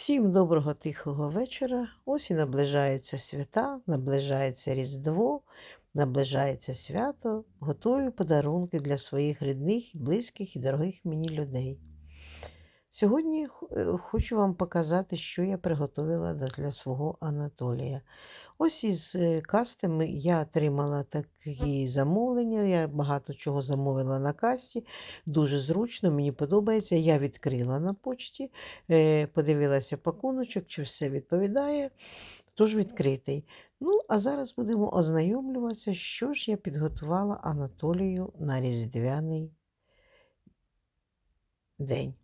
Всім доброго тихого вечора. Ось і наближаються свята, наближається Різдво, наближається свято. Готую подарунки для своїх рідних, близьких і дорогих мені людей. Сьогодні е, хочу вам показати, що я приготувала для- свого Анатолія. Ось із е, кастами я отримала такі замовлення. Я багато чого замовила на касті. Дуже зручно, мені подобається. Я відкрила на почті, е, подивилася пакуночок, чи все відповідає. Тож відкритий. Ну, а зараз будемо ознайомлюватися, що ж я підготувала Анатолію на Різдвяний день.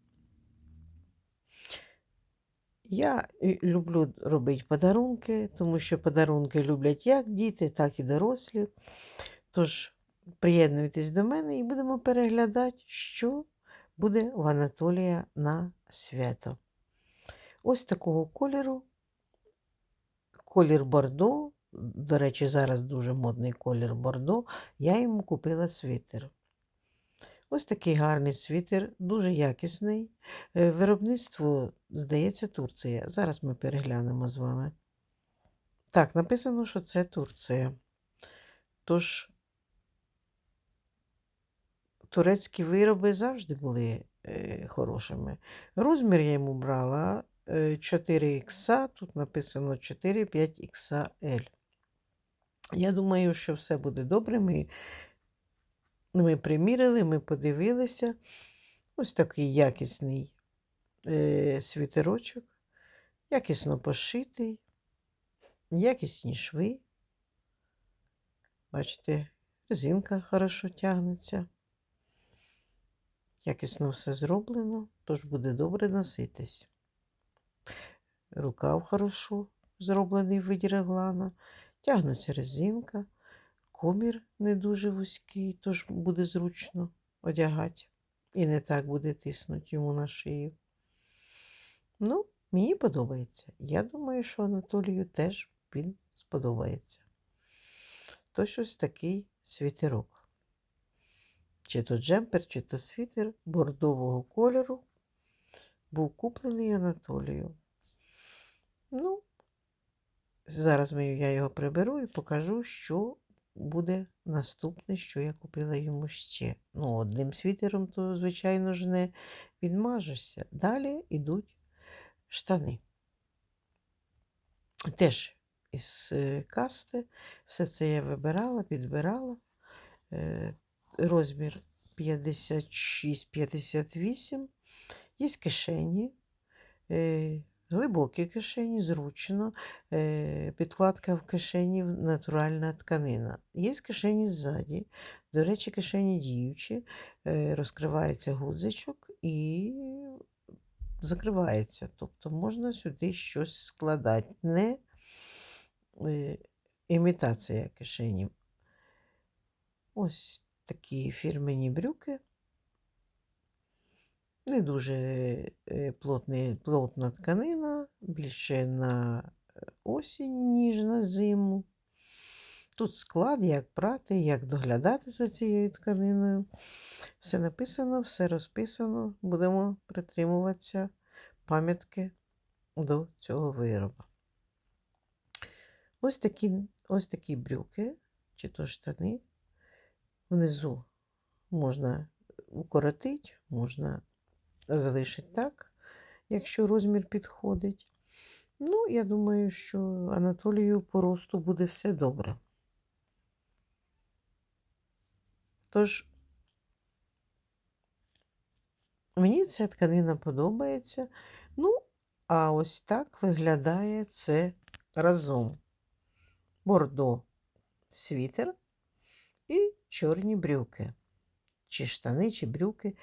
Я люблю робити подарунки, тому що подарунки люблять як діти, так і дорослі. Тож приєднуйтесь до мене і будемо переглядати, що буде в Анатолія на свято. Ось такого кольору. Колір Бордо. До речі, зараз дуже модний колір Бордо. Я йому купила світер. Ось такий гарний світер, дуже якісний. Е, Виробництво, здається, Турція. Зараз ми переглянемо з вами. Так, написано, що це Турція. Тож, турецькі вироби завжди були е, хорошими. Розмір я йому брала е, 4х, тут написано 4-5XL. Я думаю, що все буде добре. Ми, ми приміряли, ми подивилися. Ось такий якісний е, світерочок, якісно пошитий, якісні шви. Бачите, резинка хорошо тягнеться. Якісно все зроблено, тож буде добре носитись. Рукав хорошо зроблений в виді реглана, тягнеться резинка, комір не дуже вузький, тож буде зручно одягати. І не так буде тиснути йому на шию. Ну, мені подобається. Я думаю, що Анатолію теж він сподобається. Тож ось такий світерок. Чи то джемпер, чи то світер бордового кольору був куплений Анатолію. Ну, зараз я його приберу і покажу, що буде наступне, що я купила йому ще. Ну, одним світером, то, звичайно ж, не відмажешся. Далі йдуть штани. Теж із е, касти. Все це я вибирала, підбирала. Е, Розмір 56-58. Є кишені, е, глибокі кишені, зручно. Е, Підкладка в кишені натуральна тканина. Є кишені ззаді. До речі, кишені діючі, е, розкривається гудзичок і закривається. Тобто можна сюди щось складати. Не е, імітація кишені. Ось такі фірмені брюки. Не дуже е, плотний, плотна тканина, більше на е, осінь, ніж на зиму. Тут склад, як прати, як доглядати за цією тканиною. Все написано, все розписано. Будемо притримуватися пам'ятки до цього вироба. Ось такі, ось такі брюки, чи то штани. Внизу можна укоротити, можна залишити так, якщо розмір підходить. Ну, я думаю, що Анатолію по росту буде все добре. Тож, мені ця тканина подобається. Ну, а ось так виглядає це разом. Бордо світер і чорні брюки. Чи штани, чи брюки.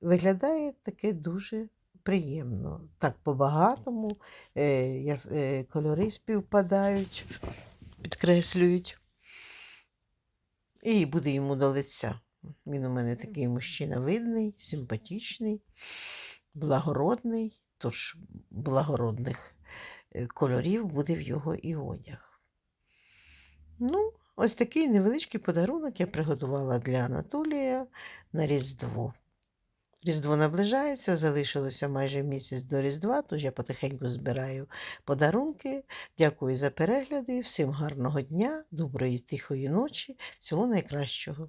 Виглядає таке дуже приємно. Так по-багатому е, е, кольори співпадають, підкреслюють. І буде йому до лиця. Він у мене такий мужчина видний, симпатичний, благородний, тож благородних е, кольорів буде в його і одяг. Ну, ось такий невеличкий подарунок я приготувала для Анатолія на Різдво. Різдво наближається, залишилося майже місяць до Різдва, тож я потихеньку збираю подарунки. Дякую за перегляди, всім гарного дня, доброї тихої ночі, всього найкращого.